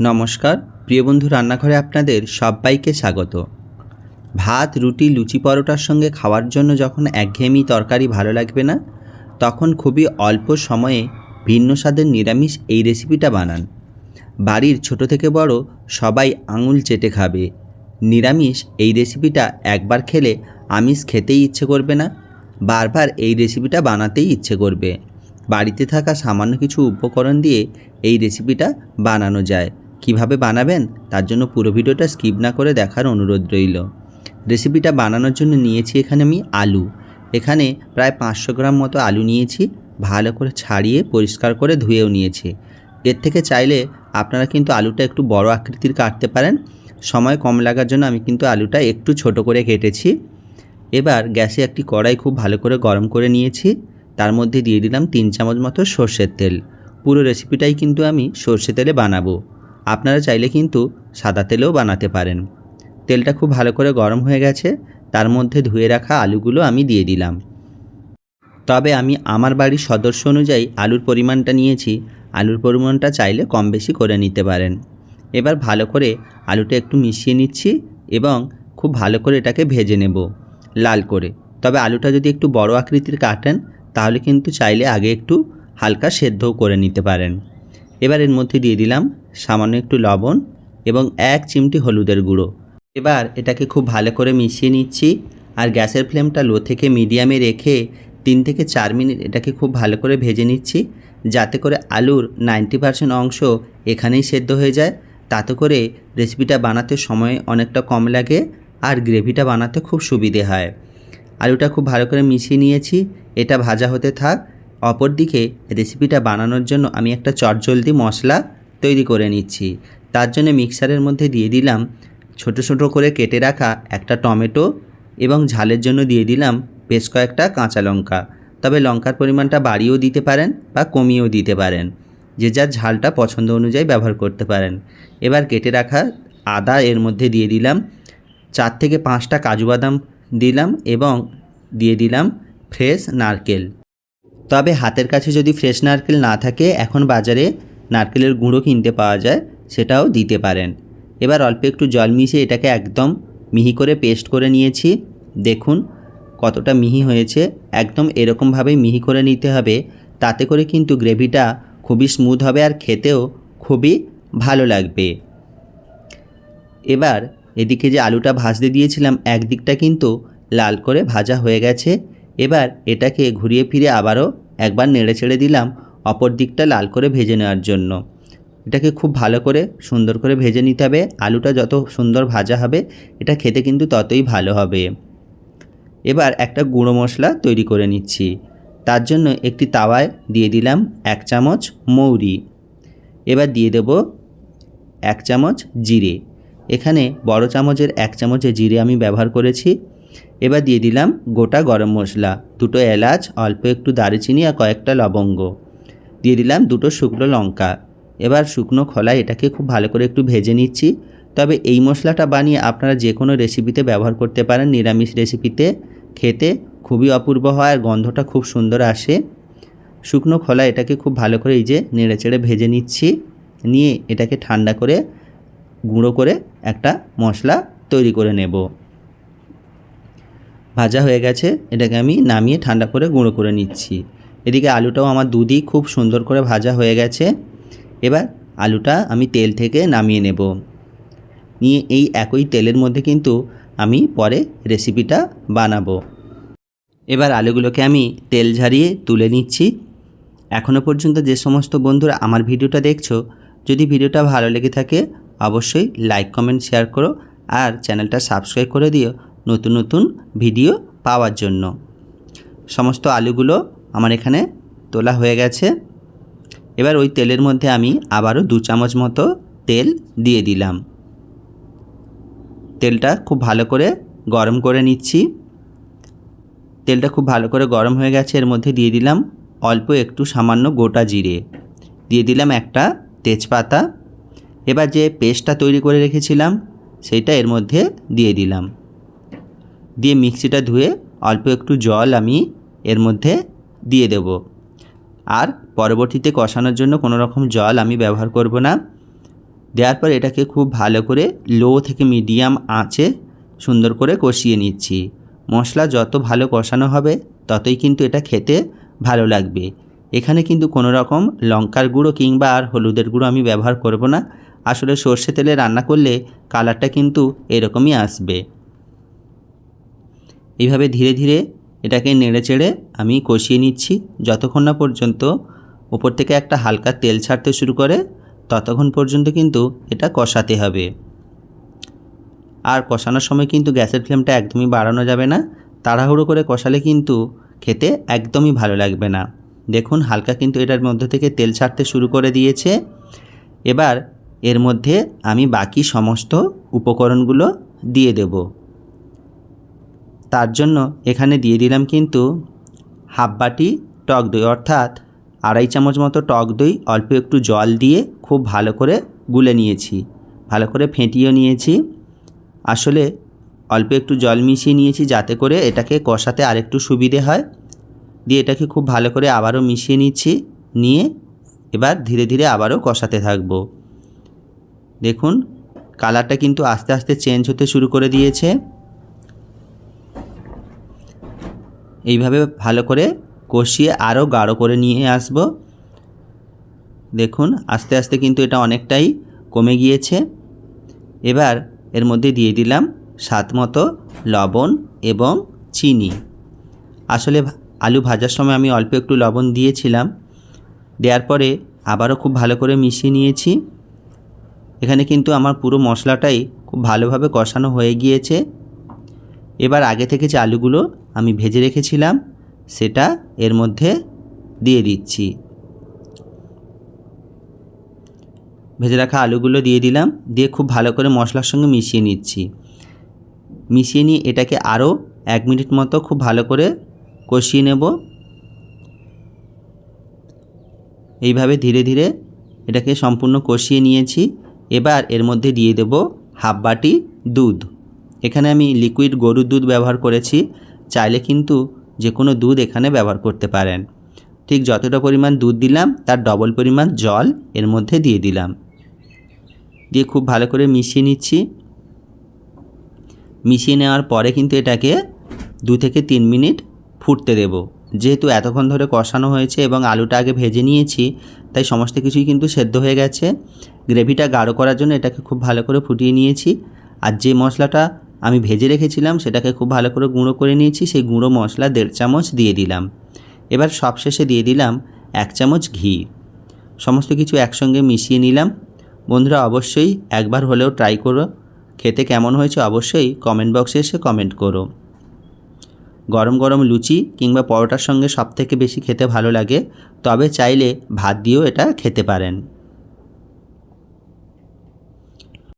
নমস্কার, প্রিয় বন্ধু রান্নাঘরে আপনাদের সবাইকে স্বাগত। ভাত, রুটি, লুচি পরোটার সঙ্গে খাওয়ার জন্য যখন একঘেয়েমি তরকারি ভালো লাগবে না, তখন খুবই অল্প সময়ে ভিন্ন স্বাদের নিরামিষ এই রেসিপিটা বানান। বাড়ির ছোট থেকে বড় সবাই আঙুল চেটে খাবে। নিরামিষ এই রেসিপিটা একবার খেলে আমিষ খেতেই ইচ্ছে করবে না, বারবার এই রেসিপিটা বানাতেই ইচ্ছে করবে। বাড়িতে থাকা সামান্য কিছু উপকরণ দিয়ে এই রেসিপিটা বানানো যায়। কীভাবে বানাবেন, তার জন্য পুরো ভিডিওটা স্কিপ না করে দেখার অনুরোধ রইল। রেসিপিটা বানানোর জন্য নিয়েছি এখানে আমি আলু। এখানে প্রায় পাঁচশো গ্রাম মতো আলু নিয়েছি, ভালো করে ছাড়িয়ে পরিষ্কার করে ধুয়েও নিয়েছি। এর থেকে চাইলে আপনারা কিন্তু আলুটা একটু বড় আকৃতির কাটতে পারেন। সময় কম লাগার জন্য আমি কিন্তু আলুটা একটু ছোট করে কেটেছি। এবার গ্যাসে একটি কড়াই খুব ভালো করে গরম করে নিয়েছি। তার মধ্যে দিয়ে দিলাম তিন চামচ মতো সর্ষের তেল। পুরো রেসিপিটাই কিন্তু আমি সর্ষে তেলে বানাবো। আপনারা চাইলে কিন্তু সাদা তেলেও বানাতে পারেন। তেলটা খুব ভালো করে গরম হয়ে গেছে, তার মধ্যে ধুয়ে রাখা আলুগুলো আমি দিয়ে দিলাম। তবে আমি আমার বাড়ির সদস্য অনুযায়ী আলুর পরিমাণটা নিয়েছি। আলুর পরিমাণটা চাইলে কম বেশি করে নিতে পারেন। এবার ভালো করে আলুটা একটু মিশিয়ে নিচ্ছি এবং খুব ভালো করে এটাকে ভেজে নেব লাল করে। তবে আলুটা যদি একটু বড় আকৃতির কাটেন, তাহলে কিন্তু চাইলে আগে একটু হালকা সেদ্ধও করে নিতে পারেন। এবার এর মধ্যে দিয়ে দিলাম সামান্য একটু লবণ এবং এক চিমটি হলুদের গুঁড়ো। এবার এটাকে খুব ভালো করে মিশিয়ে নিচ্ছি আর গ্যাসের ফ্লেমটা লো থেকে মিডিয়ামে রেখে তিন থেকে চার মিনিট এটাকে খুব ভালো করে ভেজে নিচ্ছি যাতে করে আলুর নাইনটি পার্সেন্ট অংশ এখানেই সেদ্ধ হয়ে যায়। তাতে করে রেসিপিটা বানাতে সময় অনেকটা কম লাগে আর গ্রেভিটা বানাতে খুব সুবিধে হয়। আলুটা খুব ভালো করে মিশিয়ে নিয়েছি, এটা ভাজা হতে থাক। অপরদিকে রেসিপিটা বানানোর জন্য আমি একটা চটজলদি মশলা তৈরি করে নিচ্ছি। তার জন্য মিক্সারের মধ্যে দিয়ে দিলাম ছোট ছোট করে কেটে রাখা একটা টমেটো এবং ঝালের জন্য দিয়ে দিলাম বেশ কয়েকটা কাঁচা লঙ্কা। তবে লঙ্কার পরিমাণটা বাড়িয়েও দিতে পারেন বা কমিয়েও দিতে পারেন। যে যার ঝালটা পছন্দ অনুযায়ী ব্যবহার করতে পারেন। এবার কেটে রাখা আদা এর মধ্যে দিয়ে দিলাম, চার থেকে পাঁচটা কাজু বাদাম দিলাম এবং দিয়ে দিলাম ফ্রেশ নারকেল। তবে হাতের কাছে যদি ফ্রেশ নারকেল না থাকে, এখন বাজারে নারকেলের গুঁড়ো কিনতে পাওয়া যায়, সেটাও দিতে পারেন। এবার অল্প একটু জল মিশিয়ে এটাকে একদম মিহি করে পেস্ট করে নিয়েছি। দেখুন কতটা মিহি হয়েছে, একদম এরকমভাবেই মিহি করে নিতে হবে। তাতে করে কিন্তু গ্রেভিটা খুবই স্মুথ হবে আর খেতেও খুবই ভালো লাগবে। এবার এদিকে যে আলুটা ভাজতে দিয়েছিলাম, একদিকটা কিন্তু লাল করে ভাজা হয়ে গেছে। এবার এটাকে ঘুরিয়ে ফিরে আবারও একবার নেড়ে ছেড়ে দিলাম। অপর দিকটা লাল করে ভেজে নেওয়ার জন্য। এটাকে খুব ভালো করে সুন্দর করে ভেজে নিতে হবে। আলুটা যত সুন্দর ভাজা হবে, এটা খেতে কিন্তু ততই ভালো হবে। এবার একটা গুঁড়ো মশলা তৈরি করে নিচ্ছি। তার জন্য একটি তাওয়ায় দিয়ে দিলাম এক চামচ মৌরি। এবার দিয়ে দেব এক চামচ জিরে। এখানে বড় চামচের এক চামচে জিরে আমি ব্যবহার করেছি। এবার দিয়ে দিলাম গোটা গরম মশলা। দুটো এলাচ, অল্প একটু দারুচিনি আর কয়েকটা লবঙ্গ। দিয়ে দিলাম দুটো শুকনো লঙ্কা। এবার শুকনো খোলায় এটাকে খুব ভালো করে একটু ভেজে নিচ্ছি। তবে এই মশলাটা বানিয়ে আপনারা যে কোনো রেসিপিতে ব্যবহার করতে পারেন, নিরামিষ রেসিপিতে খেতে খুবই অপূর্ব হয় আর গন্ধটা খুব সুন্দর আসে। শুকনো খোলা এটাকে খুব ভালো করে এই যে নেড়ে চেড়ে ভেজে নিচ্ছি। নিয়ে এটাকে ঠান্ডা করে গুঁড়ো করে একটা মশলা তৈরি করে নেব। ভাজা হয়ে গেছে, এটাকে আমি নামিয়ে ঠান্ডা করে গুঁড়ো করে নিচ্ছি। এদিকে আলুটাও আমার দুদিই খুব সুন্দর করে ভাজা হয়ে গেছে। এবার আলুটা আমি তেল থেকে নামিয়ে নেব। নিয়ে এই একই তেলের মধ্যে কিন্তু আমি পরে রেসিপিটা বানাবো। এবার আলুগুলোকে আমি তেল ঝারিয়ে তুলে নিচ্ছি। এখনও পর্যন্ত যে সমস্ত বন্ধুরা আমার ভিডিওটা দেখছ, যদি ভিডিওটা ভালো লেগে থাকে, অবশ্যই লাইক, কমেন্ট, শেয়ার করো আর চ্যানেলটা সাবস্ক্রাইব করে দিও নতুন নতুন ভিডিও পাওয়ার জন্য। সমস্ত আলুগুলো আমার এখানে তোলা হয়ে গেছে। এবার ওই তেলের মধ্যে আমি আবারও দু চামচ মতো তেল দিয়ে দিলাম। তেলটা খুব ভালো করে গরম করে নিচ্ছি। তেলটা খুব ভালো করে গরম হয়ে গেছে, এর মধ্যে দিয়ে দিলাম অল্প একটু সামান্য গোটা জিরে। দিয়ে দিলাম একটা তেজপাতা। এবার যে পেস্টটা তৈরি করে রেখেছিলাম, সেইটা এর মধ্যে দিয়ে দিলাম। দিয়ে মিক্সিটা ধুয়ে অল্প একটু জল আমি এর মধ্যে দিয়ে দেব। আর পরবর্তীতে কষানোর জন্য কোনো রকম জল আমি ব্যবহার করব না। দেওয়ার পর এটাকে খুব ভালো করে লো থেকে মিডিয়াম আঁচে সুন্দর করে কষিয়ে নিচ্ছি। মশলা যত ভালো কষানো হবে, ততই কিন্তু এটা খেতে ভালো লাগবে। এখানে কিন্তু কোনো রকম লঙ্কার গুঁড়ো কিংবা আর হলুদের গুঁড়ো আমি ব্যবহার করব না। আসলে সর্ষে তেলে রান্না করলে কালারটা কিন্তু এরকমই আসবে। এইভাবে ধীরে ধীরে এটাকে নেড়ে চেড়ে আমি কষিয়ে নিচ্ছি। যতক্ষণ না পর্যন্ত ওপর থেকে একটা হালকা তেল ছাড়তে শুরু করে, ততক্ষণ পর্যন্ত কিন্তু এটা কষাতে হবে। আর কষানোর সময় কিন্তু গ্যাসের ফ্লেমটা একদমই বাড়ানো যাবে না। তাড়াহুড়ো করে কষালে কিন্তু খেতে একদমই ভালো লাগবে না। দেখুন, হালকা কিন্তু এটার মধ্যে থেকে তেল ছাড়তে শুরু করে দিয়েছে। এবার এর মধ্যে আমি বাকি সমস্ত উপকরণগুলো দিয়ে দেব। তার জন্য এখানে দিয়ে দিলাম কিন্তু হাফ বাটি টক দই, অর্থাৎ আড়াই চামচ মতো টক দই, অল্প একটু জল দিয়ে খুব ভালো করে গুলে নিয়েছি, ভালো করে ফেটিয়েও নিয়েছি। আসলে অল্প একটু জল মিশিয়ে নিয়েছি যাতে করে এটাকে কষাতে আরেকটু সুবিধে হয়। দিয়ে এটাকে খুব ভালো করে আবারও মিশিয়ে নিচ্ছি, নিয়ে এবার ধীরে ধীরে আবারও কষাতে থাকব। দেখুন, কালারটা কিন্তু আস্তে আস্তে চেঞ্জ হতে শুরু করে দিয়েছে। এইভাবে ভালো করে কষিয়ে আরও গাঢ় করে নিয়ে আসব। দেখুন, আস্তে আস্তে কিন্তু এটা অনেকটাই কমে গিয়েছে। এবার এর মধ্যে দিয়ে দিলাম স্বাদ মতো লবণ এবং চিনি। আসলে আলু ভাজার সময় আমি অল্প একটু লবণ দিয়েছিলাম। দেওয়ার পরে আবারও খুব ভালো করে মিশিয়ে নিয়েছি। এখানে কিন্তু আমার পুরো মশলাটাই খুব ভালোভাবে কষানো হয়ে গিয়েছে। এবার আগে থেকে যে আলুগুলো আমি ভেজে রেখেছিলাম, সেটা এর মধ্যে দিয়ে দিচ্ছি। ভেজে রাখা আলুগুলো দিয়ে দিলাম, দিয়ে খুব ভালো করে মশলার সঙ্গে মিশিয়ে নিচ্ছি। মিশিয়ে নিয়ে এটাকে আরও এক মিনিট মতো খুব ভালো করে কষিয়ে নেব। এইভাবে ধীরে ধীরে এটাকে সম্পূর্ণ কষিয়ে নিয়েছি। এবার এর মধ্যে দিয়ে দেব হাফ বাটি দুধ। এখানে আমি লিকুইড গরুর দুধ ব্যবহার করেছি, চাইলে কিন্তু যে কোনো দুধ এখানে ব্যবহার করতে পারেন। ঠিক যতটা পরিমাণ দুধ দিলাম, তার ডবল পরিমাণ জল এর মধ্যে দিয়ে দিলাম। দিয়ে খুব ভালো করে মিশিয়ে নিচ্ছি। মিশিয়ে নেওয়ার পরে কিন্তু এটাকে দু থেকে তিন মিনিট ফুটতে দেব। যেহেতু এতক্ষণ ধরে কষানো হয়েছে এবং আলুটা আগে ভেজে নিয়েছি, তাই সমস্ত কিছুই কিন্তু সেদ্ধ হয়ে গেছে। গ্রেভিটা গাঢ় করার জন্য এটাকে খুব ভালো করে ফুটিয়ে নিয়েছি। আর যে মশলাটা আমি ভেজে রেখেছিলাম, সেটাকে খুব ভালো করে গুঁড়ো করে নিয়েছি, সেই গুঁড়ো মশলা দেড় চামচ দিয়ে দিলাম। এবার সবশেষে দিয়ে দিলাম এক চামচ ঘি। সমস্ত কিছু একসঙ্গে মিশিয়ে নিলাম। বন্ধুরা, অবশ্যই একবার হলেও ট্রাই করো। খেতে কেমন হয়েছে অবশ্যই কমেন্ট বক্সে এসে কমেন্ট করো। গরম গরম লুচি কিংবা পরোটার সঙ্গে সবথেকে বেশি খেতে ভালো লাগে, তবে চাইলে ভাত দিয়েও এটা খেতে পারেন।